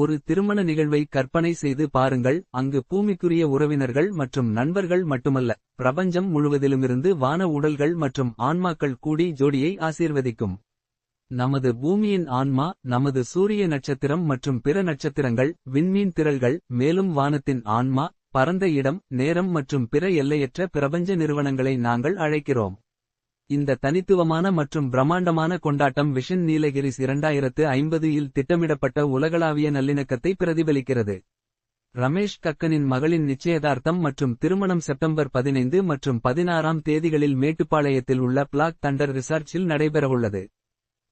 ஒரு திருமண நிகழ்வை கற்பனை செய்து பாருங்கள். அங்கு பூமிக்குரிய உறவினர்கள் மற்றும் நண்பர்கள் மட்டுமல்ல பிரபஞ்சம் முழுவதிலுமிருந்து வான உடல்கள் மற்றும் ஆன்மாக்கள் கூடி ஜோடியை ஆசீர்வதிக்கும். நமது பூமியின் ஆன்மா நமது சூரிய நட்சத்திரம் மற்றும் பிற நட்சத்திரங்கள் விண்மீன் திரள்கள் மேலும் வானத்தின் ஆன்மா பரந்த இடம் நேரம் மற்றும் பிற எல்லையற்ற பிரபஞ்ச நிறுவனங்களை நாங்கள் அழைக்கிறோம். இந்த தனித்துவமான மற்றும் பிரம்மாண்டமான கொண்டாட்டம் விஷன் நீலகிரிஸ் இரண்டாயிரத்து ஐம்பது இல் திட்டமிடப்பட்ட உலகளாவிய நல்லிணக்கத்தை பிரதிபலிக்கிறது. ரமேஷ் கக்கனின் மகளின் நிச்சயதார்த்தம் மற்றும் திருமணம் செப்டம்பர் பதினைந்து மற்றும் பதினாறாம் தேதிகளில் மேட்டுப்பாளையத்தில் உள்ள பிளாக் தண்டர் ரிசர்ச்சில் நடைபெறவுள்ளது.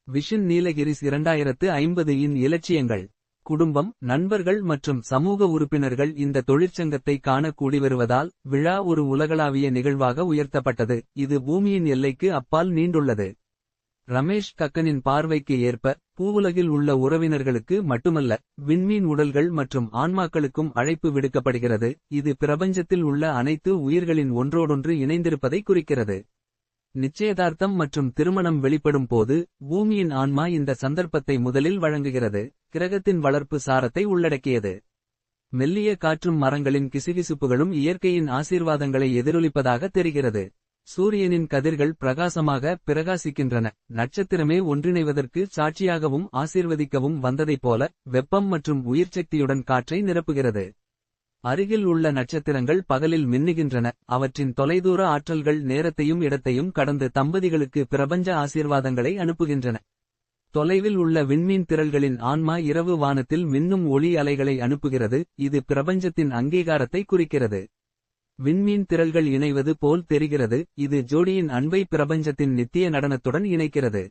விஷன் நீலகிரிஸ் இரண்டாயிரத்து ஐம்பது இன் இலட்சியங்கள். குடும்பம் நண்பர்கள் மற்றும் சமூக உறுப்பினர்கள் இந்த தொழிற்சங்கத்தை காண கூடி வருவதால் விழா ஒரு உலகளாவிய நிகழ்வாக உயர்த்தப்பட்டது. இது பூமியின் எல்லைக்கு அப்பால் நீண்டுள்ளது. ரமேஷ் கக்கனின் பார்வைக்கு ஏற்ப பூவுலகில் உள்ள உறவினர்களுக்கு மட்டுமல்ல விண்மீன் உடல்கள் மற்றும் ஆன்மாக்களுக்கும் அழைப்பு விடுக்கப்படுகிறது. இது பிரபஞ்சத்தில் உள்ள அனைத்து உயிர்களின் ஒன்றோடொன்று இணைந்திருப்பதை குறிக்கிறது. நிச்சயதார்த்தம் மற்றும் திருமணம் வெளிப்படும் போது பூமியின் ஆன்மா இந்த சந்தர்ப்பத்தை முதலில் வழங்குகிறது. கிரகத்தின் வளர்ப்பு சாரத்தை உள்ளடக்கியது. மெல்லிய காற்றும் மரங்களின் கிசுகிசுப்புகளும் இயற்கையின் ஆசீர்வாதங்களை எதிரொலிப்பதாக தெரிகிறது. சூரியனின் கதிர்கள் பிரகாசமாக பிரகாசிக்கின்றன. நட்சத்திரமே ஒன்றிணைவதற்கு சாட்சியாகவும் ஆசீர்வதிக்கவும் வந்ததைப் போல வெப்பம் மற்றும் உயிர்ச்சக்தியுடன் காற்றை நிரப்புகிறது. அருகில் உள்ள நட்சத்திரங்கள் பகலில் மின்னுகின்றன. அவற்றின் தொலைதூர ஆற்றல்கள் நேரத்தையும் இடத்தையும் கடந்து தம்பதிகளுக்கு பிரபஞ்ச ஆசீர்வாதங்களை அனுப்புகின்றன. தொலைவில் உள்ள விண்மீன் திரள்களின் ஆன்மா இரவு வானத்தில் மின்னும் ஒளி அலைகளை அனுப்புகிறது இது பிரபஞ்சத்தின் அங்கீகாரத்தை குறிக்கிறது. விண்மீன் திரள்கள் இணைவது போல் தெரிகிறது இது ஜோடியின் அன்பை பிரபஞ்சத்தின் நித்திய நடனத்துடன் இணைக்கிறது.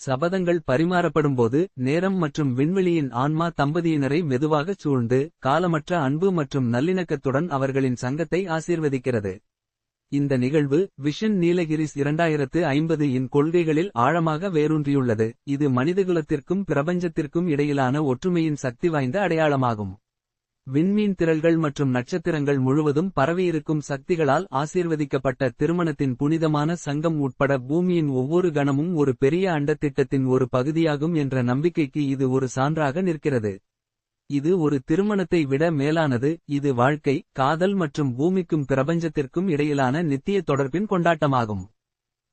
சபதங்கள் பரிமாறப்படும்போது நேரம் மற்றும் விண்வெளியின் ஆன்மா தம்பதியினரை மெதுவாகச் சூழ்ந்து காலமற்ற அன்பு மற்றும் நல்லிணக்கத்துடன் அவர்களின் சங்கத்தை ஆசீர்வதிக்கிறது. இந்த நிகழ்வு விஷன் நீலகிரிஸ் இரண்டாயிரத்து ஐம்பது இன் கொள்கைகளில் ஆழமாக வேரூன்றியுள்ளது. இது மனிதகுலத்திற்கும் பிரபஞ்சத்திற்கும் இடையிலான ஒற்றுமையின் சக்தி வாய்ந்த அடையாளமாகும். விண்மீன் திரள்கள் மற்றும் நட்சத்திரங்கள் முழுவதும் பரவியிருக்கும் சக்திகளால் ஆசீர்வதிக்கப்பட்ட திருமணத்தின் புனிதமான சங்கம் உட்பட பூமியின் ஒவ்வொரு கணமும் ஒரு பெரிய அண்டத்திட்டத்தின் ஒரு பகுதியாகும் என்ற நம்பிக்கைக்கு இது ஒரு சான்றாக நிற்கிறது. இது ஒரு திருமணத்தை விட மேலானது இது வாழ்க்கை காதல் மற்றும் பூமிக்கும் பிரபஞ்சத்திற்கும் இடையிலான நித்திய தொடர்பின் கொண்டாட்டமாகும்.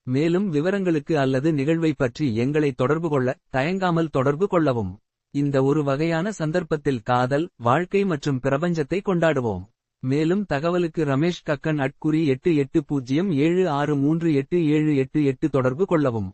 மேலும் விவரங்களுக்கு அல்லது நிகழ்வை பற்றி எங்களை தொடர்பு கொள்ள தயங்காமல் தொடர்பு கொள்ளவும். இந்த ஒரு வகையான சந்தர்ப்பத்தில் காதல் வாழ்க்கை மற்றும் பிரபஞ்சத்தை கொண்டாடுவோம். மேலும் தகவலுக்கு ரமேஷ் கக்கன் அட்குறி எட்டு எட்டு பூஜ்ஜியம் ஏழு ஆறு மூன்று எட்டு ஏழு எட்டு எட்டு தொடர்பு கொள்ளவும்.